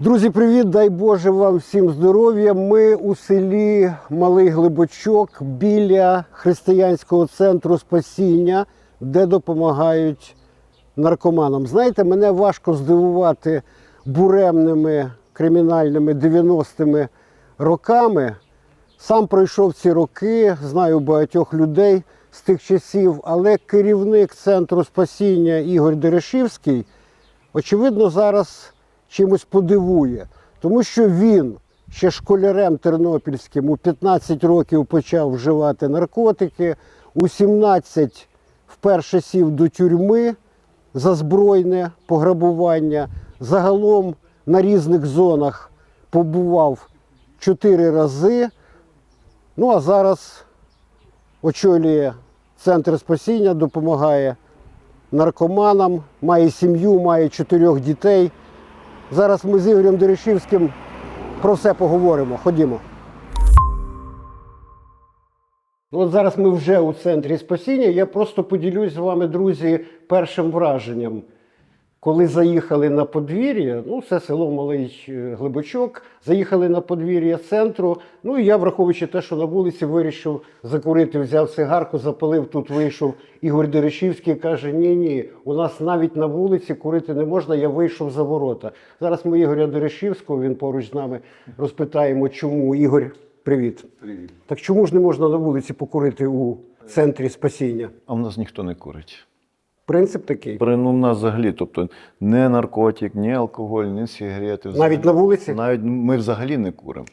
Друзі, привіт! Дай Боже вам всім здоров'я. Ми у селі Малий Глибочок біля християнського центру спасіння, де допомагають наркоманам. Знаєте, мене важко здивувати буремними кримінальними 90-ми роками. Сам пройшов ці роки, знаю багатьох людей з тих часів, але керівник центру спасіння Ігор Дерешівський, очевидно, зараз чимось подивує, тому що він ще школярем тернопільським у 15 років почав вживати наркотики, у 17 вперше сів до тюрми за збройне пограбування. Загалом на різних зонах побував чотири рази. Ну а зараз очолює центр спасіння, допомагає наркоманам, має сім'ю, має чотирьох дітей. Зараз ми з Ігорем Дерешівським про все поговоримо. Ходімо. От зараз ми вже у центрі спасіння. Я просто поділюсь з вами, друзі, першим враженням. Коли заїхали на подвір'я, ну це село Малий е, Глибочок, заїхали на подвір'я центру. Ну і я, враховуючи те, що на вулиці вирішив закурити, взяв цигарку, запалив, тут вийшов Ігор Дерешівський, каже: Ні, ні, у нас навіть на вулиці курити не можна, я вийшов за ворота. Зараз ми Ігоря Дерешівського, він поруч з нами розпитаємо, чому. Ігор, привіт. Привіт. Так чому ж не можна на вулиці покурити у центрі спасіння? А в нас ніхто не курить. Принцип такий. При ну, в нас взагалі, тобто не наркотик, ні алкоголь, ні сигарети. взагалі. Навіть на вулиці? Навіть ми взагалі не куримо.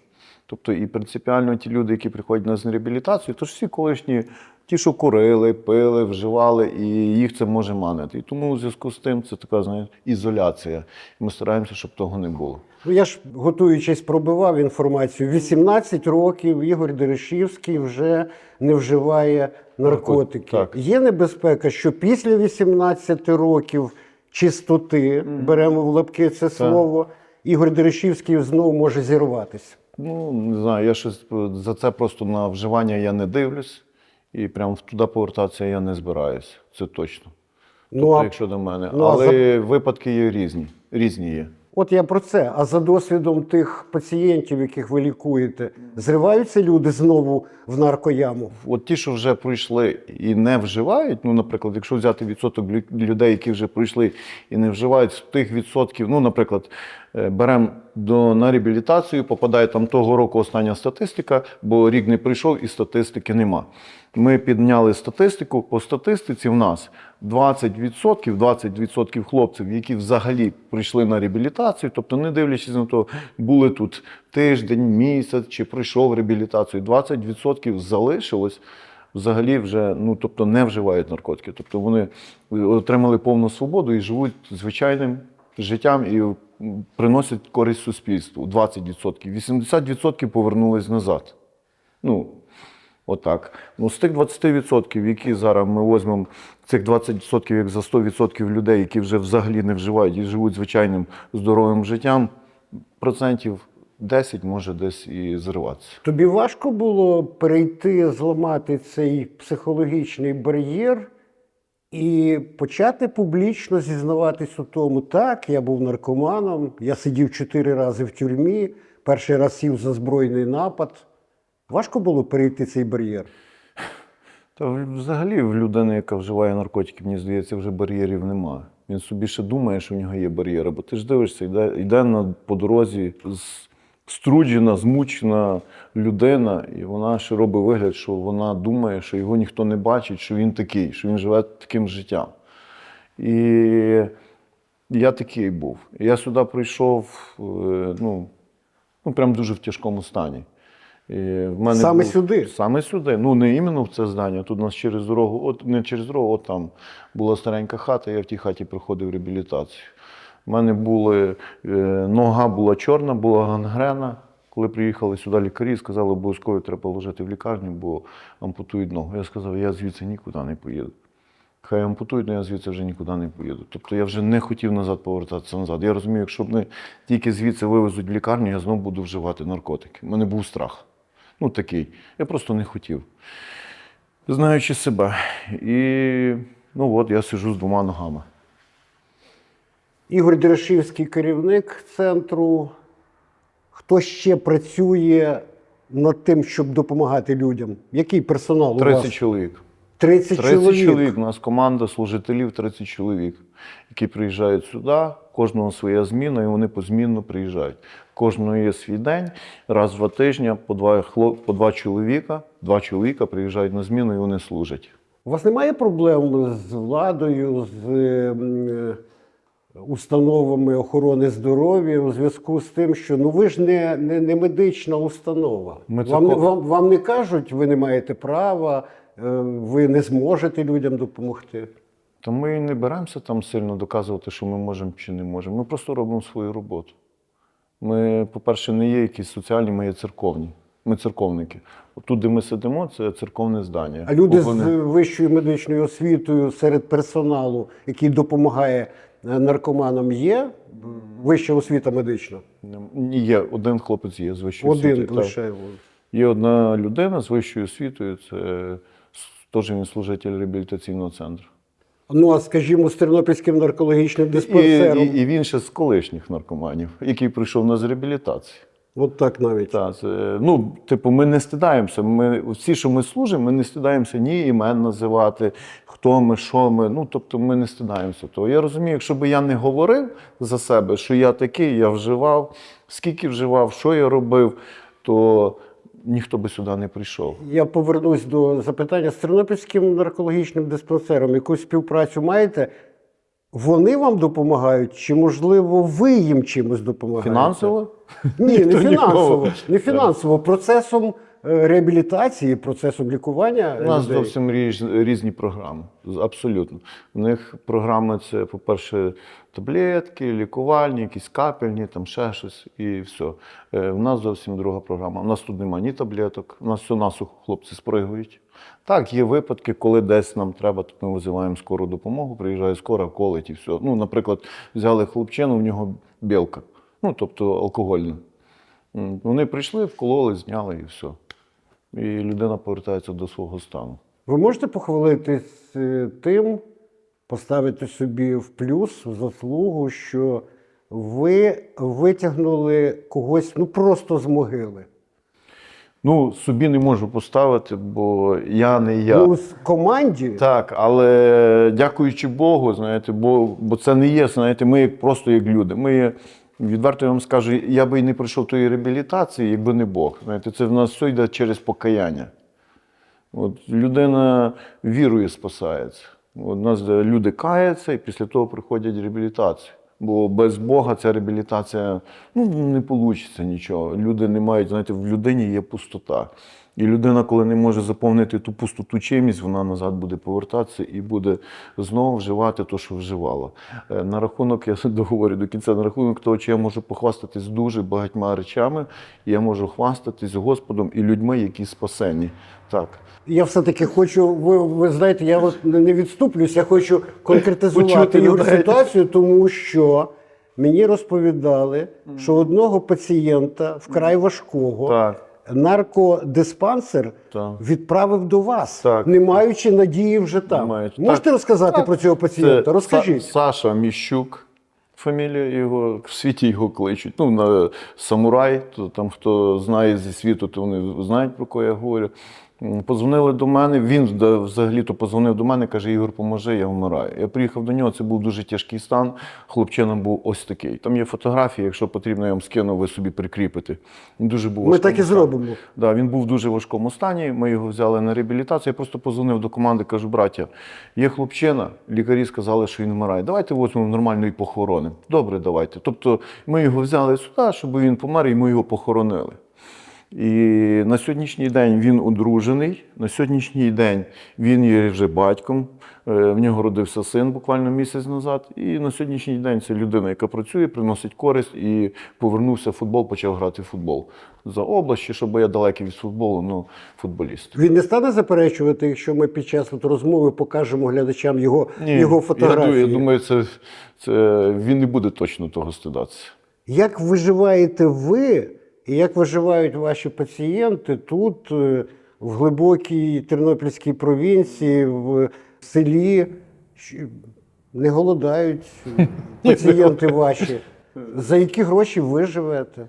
Тобто, і принципіально ті люди, які приходять на реабілітацію, то ж всі колишні, ті, що курили, пили, вживали, і їх це може манити. І тому у зв'язку з тим це така знаєте, ізоляція. Ми стараємося, щоб того не було. Ну, я ж готуючись, пробивав інформацію. 18 років Ігор Дерешівський вже не вживає наркотики. Так. Є небезпека, що після 18 років чистоти, беремо в лапки це слово, Ігор Дерешівський знову може зірватися. Ну, не знаю, я щось за це просто на вживання я не дивлюсь, і прямо туди повертатися я не збираюся. Це точно. Ну, Тобто, а якщо до мене. ну, Але випадки є різні. Різні є. от я про це. А за досвідом тих пацієнтів, яких ви лікуєте, зриваються люди знову в наркояму. От ті, що вже пройшли і не вживають, ну, наприклад, якщо взяти відсоток лю- людей, які вже пройшли і не вживають, з тих відсотків, ну, наприклад, беремо до на реабілітацію, попадає там того року остання статистика, бо рік не прийшов і статистики нема. Ми підняли статистику. По статистиці в нас 20%, 20% хлопців, які взагалі прийшли на реабілітацію, тобто не дивлячись на те, були тут тиждень, місяць чи пройшов реабілітацію, 20% залишилось. Взагалі вже ну тобто не вживають наркотики. Тобто вони отримали повну свободу і живуть звичайним життям і приносять користь суспільству. 20%. 80% повернулись назад. Ну, Отак. Ну, з тих 20%, які зараз ми візьмемо, цих 20% як за 100% людей, які вже взагалі не вживають і живуть звичайним здоровим життям, процентів 10 може десь і зриватися. Тобі важко було перейти, зламати цей психологічний бар'єр і почати публічно зізнаватись у тому, так, я був наркоманом, я сидів чотири рази в тюрмі, перший раз сів за збройний напад. Важко було перейти цей бар'єр. Та взагалі в людини, яка вживає наркотики, мені здається, вже бар'єрів немає. Він собі ще думає, що в нього є бар'єри, бо ти ж дивишся, йде, йде на, по дорозі з- струджена, змучена людина, і вона ще робить вигляд, що вона думає, що його ніхто не бачить, що він такий, що він живе таким життям. І я такий був. Я сюди прийшов, е, ну, ну прям дуже в тяжкому стані. І в мене Саме був- сюди? Саме сюди. Ну, не іменно в це здання. Тут у нас через дорогу, от не через дорогу, от там була старенька хата, я в тій хаті проходив реабілітацію. У мене були, е, нога була чорна, була гангрена. Коли приїхали сюди лікарі, сказали, обов'язково треба положити в лікарню, бо ампутують ногу. Я сказав, я звідси нікуди не поїду. Хай ампутують, але я звідси вже нікуди не поїду. Тобто я вже не хотів назад повертатися назад. Я розумію, якщо мене тільки звідси вивезуть в лікарню, я знову буду вживати наркотики. У мене був страх. Ну такий. Я просто не хотів. Знаючи себе. І ну от я сижу з двома ногами. Ігор Дерешівський, керівник центру. Хто ще працює над тим, щоб допомагати людям? Який персонал у вас? чоловік. 30, 30 чоловік. чоловік. У нас команда служителів 30 чоловік, які приїжджають сюди, кожного своя зміна, і вони позмінно приїжджають. Кожного є свій день, раз в два тижні, по два, хлоп, по два чоловіка, два чоловіка приїжджають на зміну і вони служать. У вас немає проблем з владою, з ем, е, установами охорони здоров'я у зв'язку з тим, що ну ви ж не, не, не медична установа. Ми Вам, не- вам, вам не кажуть, ви не маєте права, е, ви не зможете людям допомогти. То ми не беремося там сильно доказувати, що ми можемо чи не можемо. Ми просто робимо свою роботу. Ми, по-перше, не є якісь соціальні, ми є церковні. Ми церковники. Тут, де ми сидимо, це церковне здання. А люди з Вони- вищою медичною освітою серед персоналу, який допомагає е, наркоманам, є вища освіта медична. Ні, є один хлопець є з вищою Один освітою, так. лише. Є одна людина з вищою освітою, це теж він служитель реабілітаційного центру. Ну а скажімо, з Тернопільським наркологічним І, диспансером. і, і він ще з колишніх наркоманів, який прийшов на з реабілітації. От так навіть. Так, це, ну, типу, ми не стидаємося. Ми, всі, що ми служимо, ми не стидаємося ні імен називати, хто ми, що ми. Ну, тобто ми не стидаємося того. Я розумію, якщо б я не говорив за себе, що я такий, я вживав, скільки вживав, що я робив, то ніхто би сюди не прийшов. Я повернусь до запитання з Тернопільським наркологічним диспансером. Якусь співпрацю маєте? Вони вам допомагають, чи можливо ви їм чимось допомагаєте? Фінансово? Ні, не фінансово. Не фінансово. Процесом е, реабілітації, процесом лікування. У нас людей. зовсім різ, різні програми. Абсолютно. У них програми це, по-перше, таблетки, лікувальні, якісь капельні, там ще щось і все. Е, У нас зовсім друга програма. У нас тут немає ні таблеток, у нас все насухо хлопці спригують. Так, є випадки, коли десь нам треба, то ми визиваємо скору допомогу, приїжджає скора, колить і все. Ну, наприклад, взяли хлопчину, в нього білка, ну тобто алкогольна. Вони прийшли, вкололи, зняли і все. І людина повертається до свого стану. Ви можете похвалитись е, тим, поставити собі в плюс, в заслугу, що ви витягнули когось ну просто з могили. Ну, собі не можу поставити, бо я не я. Ну, з команді. Так, але дякуючи Богу, знаєте, бо, бо це не є, знаєте, ми як просто як люди. Ми є, відверто я вам скажу, я би і не пройшов тої реабілітації, якби не Бог. Знаєте, це в нас все йде через покаяння. От людина вірою спасається. У нас люди каються і після того приходять реабілітацію. Бо без Бога ця реабілітація ну, не вийде нічого. Люди не мають, знаєте, в людині є пустота. І людина, коли не може заповнити ту пустоту чимось, вона назад буде повертатися і буде знову вживати те, що вживала. Е, На рахунок, я договорю до кінця, на рахунок того, чи я можу похвастатись дуже багатьма речами, я можу хвастатись Господом і людьми, які спасені. Так. Я все-таки хочу, ви, ви знаєте, я от не відступлюсь, я хочу конкретизувати людей. ситуацію, тому що мені розповідали, що одного пацієнта вкрай важкого Так. Наркодиспансер Так. відправив до вас, Так. не маючи надії вже там. Маючи. Можете Так. розказати Так. про цього пацієнта? Це Розкажіть. Са- Саша Міщук. Фамілія його в світі його кличуть. Ну, на самурай, то там хто знає зі світу, то вони знають про кого я говорю. Позвонили до мене. Він взагалі-то позвонив до мене, каже: Ігор, поможи, я вмираю. Я приїхав до нього, це був дуже тяжкий стан. Хлопчина був ось такий. Там є фотографії, якщо потрібно, я вам скину, ви собі прикріпите. Він дуже був Ми так і стані. зробимо. Да, він був в дуже важкому стані. Ми його взяли на реабілітацію. Я просто позвонив до команди, кажу, браття, є хлопчина, лікарі сказали, що він вмирає. Давайте візьмемо нормальної похорони. Добре, давайте. Тобто ми його взяли сюди, щоб він помер, і ми його похоронили. І на сьогоднішній день він одружений. На сьогоднішній день він є вже батьком. Е, В нього родився син буквально місяць назад. І на сьогоднішній день це людина, яка працює, приносить користь і повернувся в футбол, почав грати в футбол за область, щоб я далекий від футболу, ну футболіст. Він не стане заперечувати, якщо ми під час от розмови покажемо глядачам його, його фотографії. думаю- я думаю, це, це він не буде точно того стидатися. Як виживаєте ви, і як виживають ваші пацієнти тут, е, в глибокій Тернопільській провінції, в селі? Не голодають пацієнти ваші. За які гроші ви живете?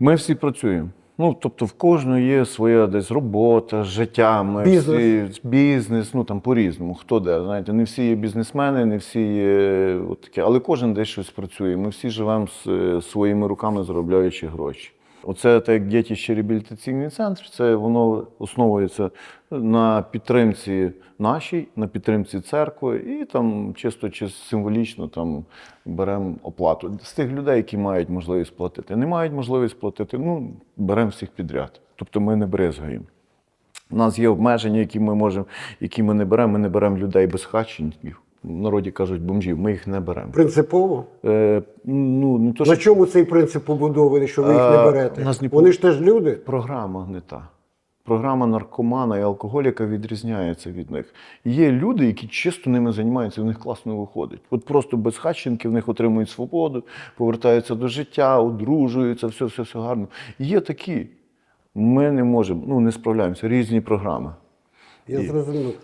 Ми всі працюємо. Ну, тобто, в кожного є своя десь робота, життя, ми Бізнес. всі бізнес, ну там по-різному. Хто де, знаєте, не всі є бізнесмени, не всі є от таке, але кожен десь щось працює. Ми всі живемо з е, своїми руками, заробляючи гроші. Оце так дітище реабілітаційний центр, це воно основується на підтримці нашій, на підтримці церкви, і там чисто чи символічно там беремо оплату з тих людей, які мають можливість платити. Не мають можливість платити, ну беремо всіх підряд. Тобто ми не брезгаємо. У нас є обмеження, які ми можемо, які ми не беремо. Ми не беремо людей без безхатченків. В народі кажуть бомжів, ми їх не беремо. Принципово? Е, ну, не то, На чому цей принцип побудований, що ви їх не берете? у нас не Вони ж теж люди. програма не та. Програма наркомана і алкоголіка відрізняється від них. Є люди, які чисто ними займаються, в них класно виходить. От просто без хатченки в них отримують свободу, повертаються до життя, одружуються, все, все, все гарно. Є такі. Ми не можемо, ну не справляємося. Різні програми. Я зрозумів.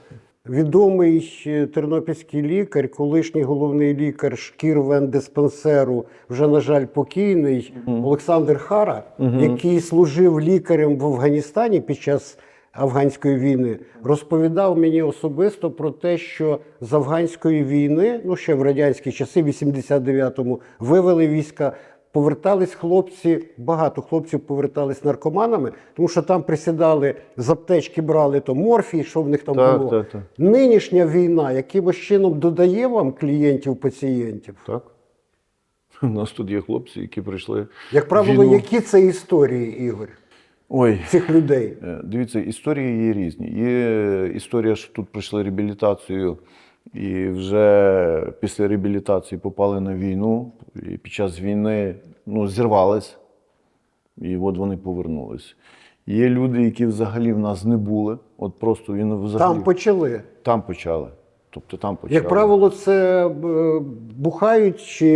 Відомий тернопільський лікар, колишній головний лікар шкірвендиспансеру, вже, на жаль, покійний Олександр Хара, який служив лікарем в Афганістані під час афганської війни, розповідав мені особисто про те, що з афганської війни, ну ще в радянські часи, в 89-му, вивели війська. Повертались хлопці, багато хлопців повертались наркоманами, тому що там присідали з аптечки, брали то морфій, що в них там Так, було. так, так. Нинішня війна якимось чином додає вам клієнтів, пацієнтів. Так? У нас тут є хлопці, які прийшли. Як правило, війну. які це історії, Ігор, Ой, цих людей? Е, Дивіться, історії є різні. Є історія, що тут пройшли реабілітацію і вже після реабілітації попали на війну, і під час війни ну, зірвались, і от вони повернулись. Є люди, які взагалі в нас не були, от просто він взагалі Там почали. там почали. Тобто там почали. Як правило, це е, бухають чи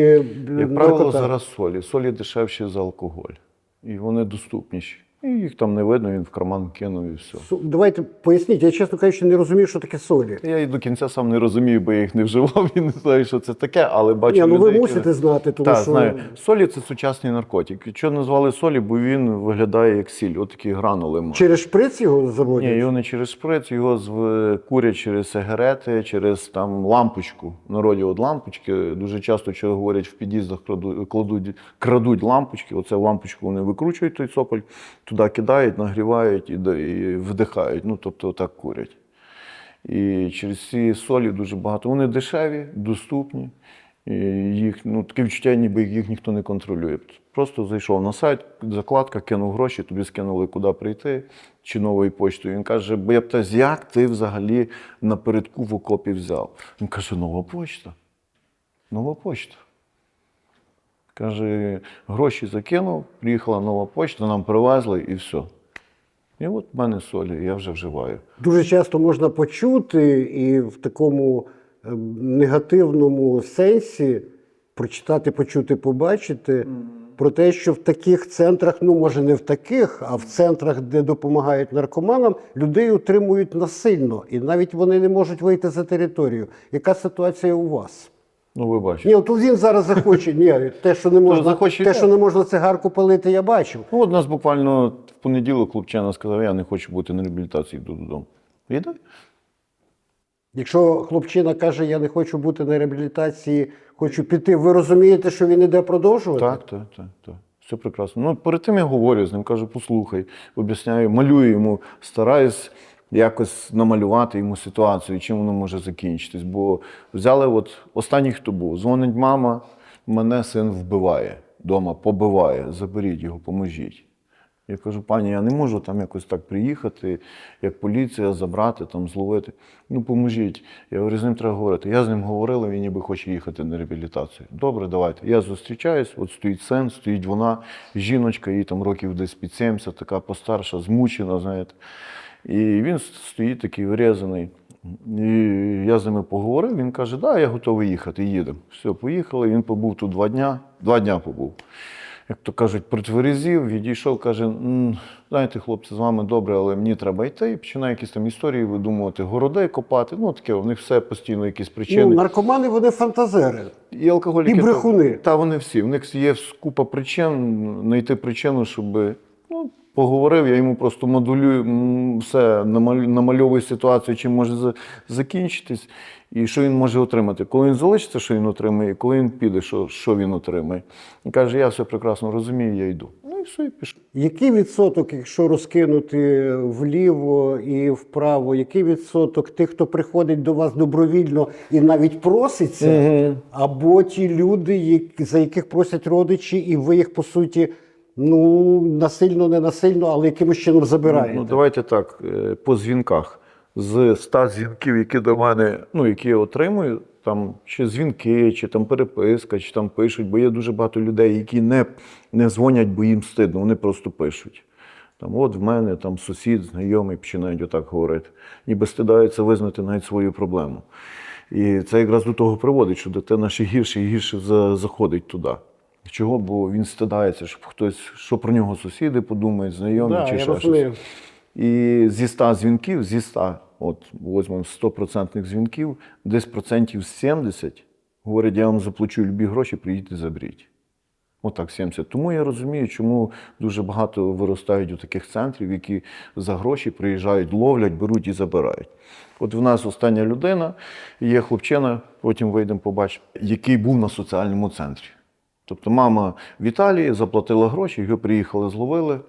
Як правило, наркота? зараз солі. Солі дешевші за алкоголь. І вони доступніші. І їх там не видно, він в карман кинув і все. Давайте поясніть. Я чесно кажучи, не розумію, що таке солі. Я і до кінця сам не розумію, бо я їх не вживав і не знаю, що це таке, але бачу. Ні, ну ви людей, мусите знати, тому Так, що знаю. Солі це сучасний наркотик. Що назвали солі, бо він виглядає як сіль, отакі гранули. має. через шприц його заводять. Ні, його не через шприц, його зв- курять через сигарети, через там лампочку. В народі от лампочки. Дуже часто, що говорять, в під'їздах кладуть, крадуть лампочки. Оце в лампочку вони викручують той цоколь, туди кидають, нагрівають і, і вдихають. Ну, тобто отак курять. І через ці солі дуже багато. Вони дешеві, доступні. І їх, ну, таке відчуття, ніби їх ніхто не контролює. Просто зайшов на сайт, закладка, кинув гроші, тобі скинули, куди прийти, чи новою поштою. Він каже, бо я питаюсь, як ти взагалі напередку в окопі взяв? Він каже, нова почта. Нова почта. Каже, гроші закинув, приїхала нова почта, нам привезли і все. І от в мене солі, я вже вживаю. Дуже часто можна почути і в такому е, негативному сенсі прочитати, почути, побачити про те, що в таких центрах, ну може не в таких, а в центрах, де допомагають наркоманам, людей утримують насильно, і навіть вони не можуть вийти за територію. Яка ситуація у вас? Ну, ви бачите. Ні, от він зараз захоче. Ні, те, що не можна, захоче, те, що не можна цигарку палити, я бачив. Ну, от нас буквально в понеділок хлопчина сказав, я не хочу бути на реабілітації, йду додому. Іде? Якщо хлопчина каже, я не хочу бути на реабілітації, хочу піти, ви розумієте, що він іде продовжувати? Так, так, так, так. Все прекрасно. Ну, перед тим я говорю з ним, кажу, послухай, об'ясняю, малюю йому, стараюсь якось намалювати йому ситуацію, чим воно може закінчитись. Бо взяли, от останній, хто був, дзвонить мама, мене син вбиває вдома, побиває, заберіть його, поможіть. Я кажу, пані, я не можу там якось так приїхати, як поліція, забрати, там, зловити. Ну, поможіть. Я говорю, з ним треба говорити. Я з ним говорила, він ніби хоче їхати на реабілітацію. Добре, давайте. Я зустрічаюсь, от стоїть син, стоїть вона, жіночка, їй там років десь під 70, така постарша, змучена, знаєте. І він стоїть такий вирізаний. І я з ними поговорив, він каже, да, я готовий їхати, їдемо. Все, поїхали. Він побув тут два дня, два дня побув. як то кажуть, притверезів, відійшов, каже: «М, знаєте, хлопці, з вами добре, але мені треба йти. І починає якісь там історії видумувати, городи копати. Ну таке, у них все постійно якісь причини. Ну, наркомани вони фантазери. І алкоголіки. І та- брехуни. Та вони всі. В них є купа причин знайти причину, щоб ну, поговорив. Я йому просто модулюю все, намальовую ситуацію, чим може закінчитись, і що він може отримати. Коли він залишиться, що він отримає, і коли він піде, що, що він отримає. Він каже: я все прекрасно розумію, я йду. Ну і все, і пішов. Який відсоток, якщо розкинути вліво і вправо, який відсоток тих, хто приходить до вас добровільно і навіть проситься, або ті люди, за яких просять родичі, і ви їх по суті ну насильно, не насильно, але якимось чином забираєте? Ну, давайте так, е, по дзвінках. З 100 дзвінків, які до мене, ну, які я отримую, там чи дзвінки, чи там переписка, чи там пишуть, бо є дуже багато людей, які не, не дзвонять, бо їм стидно, вони просто пишуть. Там, от в мене там сусід, знайомий, починають отак говорити. Ніби стидаються визнати навіть свою проблему. І це якраз до того приводить, що дитина ще гірше і гірше заходить туди. Чого? Бо він стидається, щоб хтось, що про нього сусіди подумають, знайомі Да, чи я ще розумію. щось. І зі 100 дзвінків, зі 100, от візьмемо 100% дзвінків, десь процентів 70 говорять, я вам заплачу любі гроші, приїдьте заберіть. Отак, 70. Тому я розумію, чому дуже багато виростають у таких центрів, які за гроші приїжджають, ловлять, беруть і забирають. От в нас остання людина, є хлопчина, потім вийдемо, побачимо, який був на соціальному центрі. Тобто мама в Італії заплатила гроші, його приїхали, зловили, е,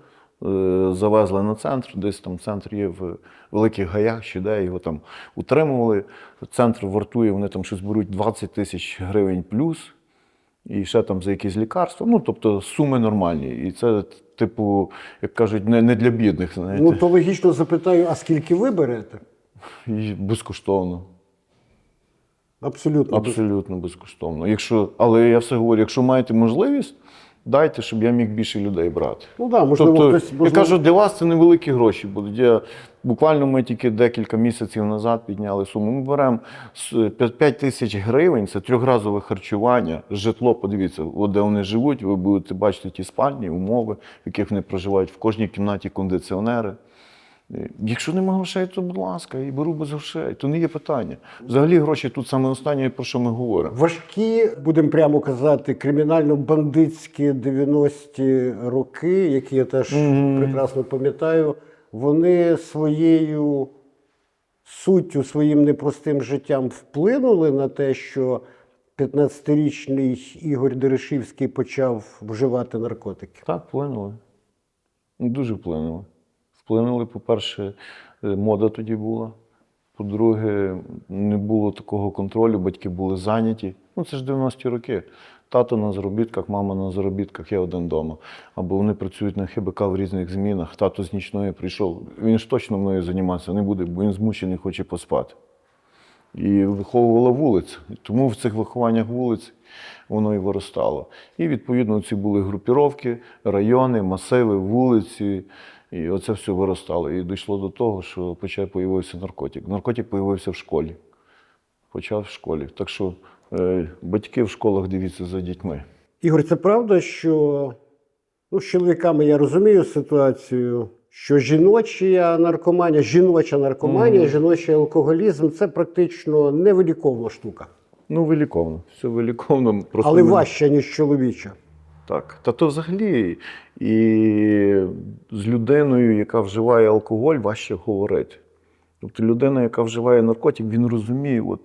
завезли на центр, десь там центр є в великих гаях, чи де його там утримували. Центр вартує, вони там щось беруть 20 тисяч гривень плюс, і ще там за якісь лікарства. Ну, тобто суми нормальні. І це, типу, як кажуть, не, не для бідних, знаєте, Ну то логічно запитаю, а скільки ви берете? і безкоштовно. Абсолютно. Абсолютно безкоштовно. Якщо, але я все говорю, якщо маєте можливість, дайте, щоб я міг більше людей брати. Ну да, можливо, тобто, хтось можливо... я кажу, для вас це невеликі гроші будуть. Я, буквально ми тільки декілька місяців назад підняли суму. Ми беремо 5 тисяч гривень, це трьохразове харчування, житло. Подивіться, от де вони живуть, ви будете бачити ті спальні, умови, в яких вони проживають. В кожній кімнаті кондиціонери. Е, Якщо нема грошей, то будь ласка, і беру без грошей, то не є питання. Взагалі гроші тут саме останнє, про що ми говоримо. Важкі, будемо прямо казати, кримінально-бандитські 90-ті роки, які я теж прекрасно пам'ятаю, вони своєю суттю, своїм непростим життям вплинули на те, що 15-річний Ігор Дерешівський почав вживати наркотики. Так, вплинули. Ну, Дуже вплинули. Вплинули, по-перше, е, мода тоді була. По-друге, не було такого контролю, батьки були зайняті. Ну, це ж 90-ті роки. Тато на заробітках, мама на заробітках, я один вдома. Або вони працюють на ХБК в різних змінах. Тато з нічної прийшов. Він ж точно мною займатися не буде, бо він змучений хоче поспати. І виховувала вулиця. Тому в цих вихованнях вулиць воно і виростало. І відповідно ці були групіровки, райони, масиви, вулиці. І оце все виростало. І дійшло до того, що почав появився наркотик. Наркотик появився в школі. Почав в школі. Так що е, батьки в школах дивіться за дітьми. Ігор, це правда, що ну, з чоловіками я розумію ситуацію, що жіноча наркоманія, жіноча наркоманія, жіночий алкоголізм це практично невиліковна штука, Ну, виліковно. Все виліковно. Просто але важча, ніж чоловіча. Так. Та то взагалі і з людиною, яка вживає алкоголь, важче говорити. Тобто людина, яка вживає наркотик, він розуміє, от,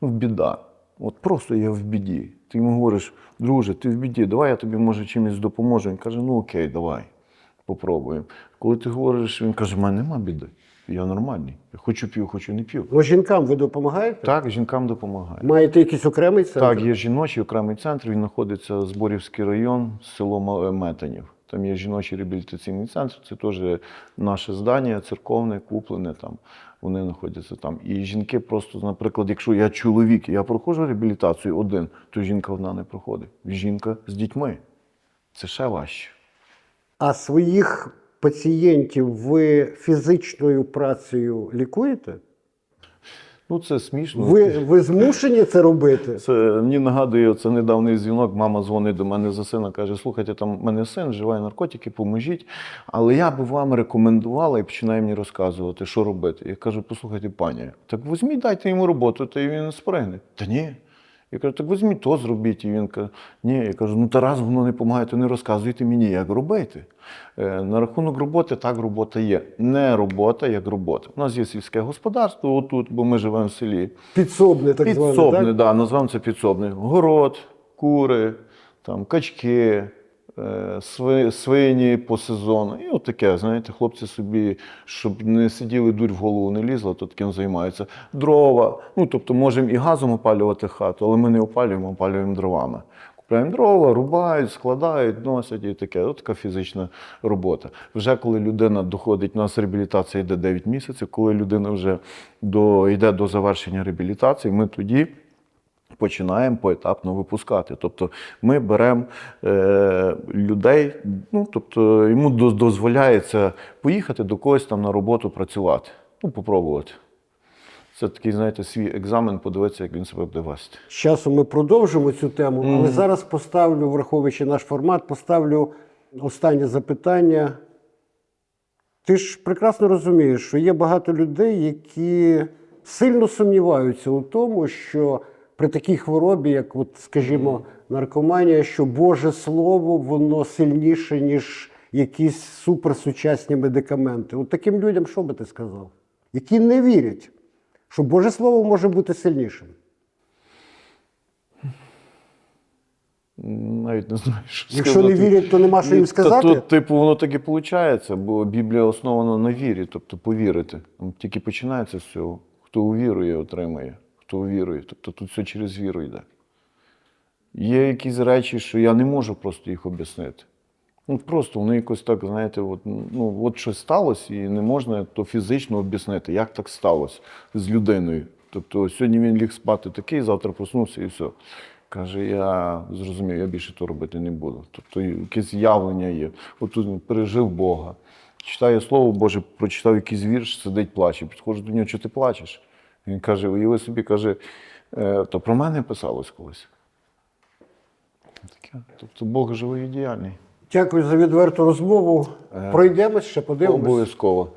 ну, біда. От просто я в біді. Ти йому говориш, друже, ти в біді, давай я тобі може чимось допоможу. Він каже, ну окей, давай, попробуємо. Коли ти говориш, він каже, в мене нема біди. Я нормальний. Я хочу п'ю, хочу не п'ю. Ну, жінкам ви допомагаєте? Так, жінкам допомагає. Маєте якийсь окремий центр? Так, є жіночий окремий центр. Він знаходиться Зборівський район, село Метанів. Там є жіночий реабілітаційний центр. Це теж наше здання, церковне, куплене там. Вони знаходяться там. І жінки просто, наприклад, якщо я чоловік, я проходжу реабілітацію один, то жінка одна не проходить. Жінка з дітьми. Це ще важче. А своїх пацієнтів ви фізичною працею лікуєте? Ну, це смішно. Ви, ви змушені це робити? Це мені нагадує це недавній дзвінок. Мама дзвонить до мене за сина, каже: слухайте, там в мене син вживає наркотики, поможіть. Але я би вам рекомендувала і починає мені розказувати, що робити. Я кажу, послухайте, пані, так візьміть, дайте йому роботу, то він спригне. Та ні. Я кажу, так візьміть то зробіть. І він каже, ні, я кажу, ну Тарас, воно не допомагає, то не розказуйте мені, як робити. Е, на рахунок роботи, так робота є. Не робота, як робота. У нас є сільське господарство отут, бо ми живемо в селі. Підсобне, так зване, Підсобне, так? да, називаємо це підсобне. Город, кури, там, качки, свині по сезону. І от таке, знаєте, хлопці собі, щоб не сиділи, дурь в голову не лізла, то таким займаються. Дрова. Ну, тобто можемо і газом опалювати хату, але ми не опалюємо, опалюємо дровами. Купляємо дрова, рубають, складають, носять і таке. От така фізична робота. Вже коли людина доходить, у нас реабілітація йде 9 місяців, коли людина вже до, йде до завершення реабілітації, ми тоді починаємо поетапно випускати. Тобто ми беремо е, людей, ну, тобто йому дозволяється поїхати до когось там на роботу працювати, ну, попробувати. Це такий, знаєте, свій екзамен, подивитися, як він себе буде вести. З часом ми продовжимо цю тему, але зараз поставлю, враховуючи наш формат, поставлю останнє запитання. Ти ж прекрасно розумієш, що є багато людей, які сильно сумніваються у тому, що при такій хворобі, як, от, скажімо, наркоманія, що Боже Слово, воно сильніше, ніж якісь суперсучасні медикаменти. От таким людям що би ти сказав? Які не вірять, що Боже Слово може бути сильнішим. Навіть не знаю, що Якщо не вірять, то нема що їм сказати? Та, то, типу, воно так і виходить, бо Біблія основана на вірі, тобто повірити. Тільки починається з цього. Хто увірує, отримає. Хто увірує. Тобто тут все через віру йде. Є якісь речі, що я не можу просто їх об'яснити. Ну, просто вони якось так, знаєте, от, ну, от щось сталося, і не можна то фізично об'яснити, як так сталося з людиною. Тобто сьогодні він ліг спати такий, завтра проснувся і все. Каже, я зрозумів, я більше то робити не буду. Тобто якесь явлення є. От пережив Бога. Читає Слово Боже, прочитав якийсь вірш, сидить, плаче. Підходжу до нього, що ти плачеш? Він каже, уяви собі, каже, «Е, то про мене писалось колись. Таке. Тобто Бог живий і діяльний. Дякую за відверту розмову. Пройдемось ще, подивимось. Обов'язково.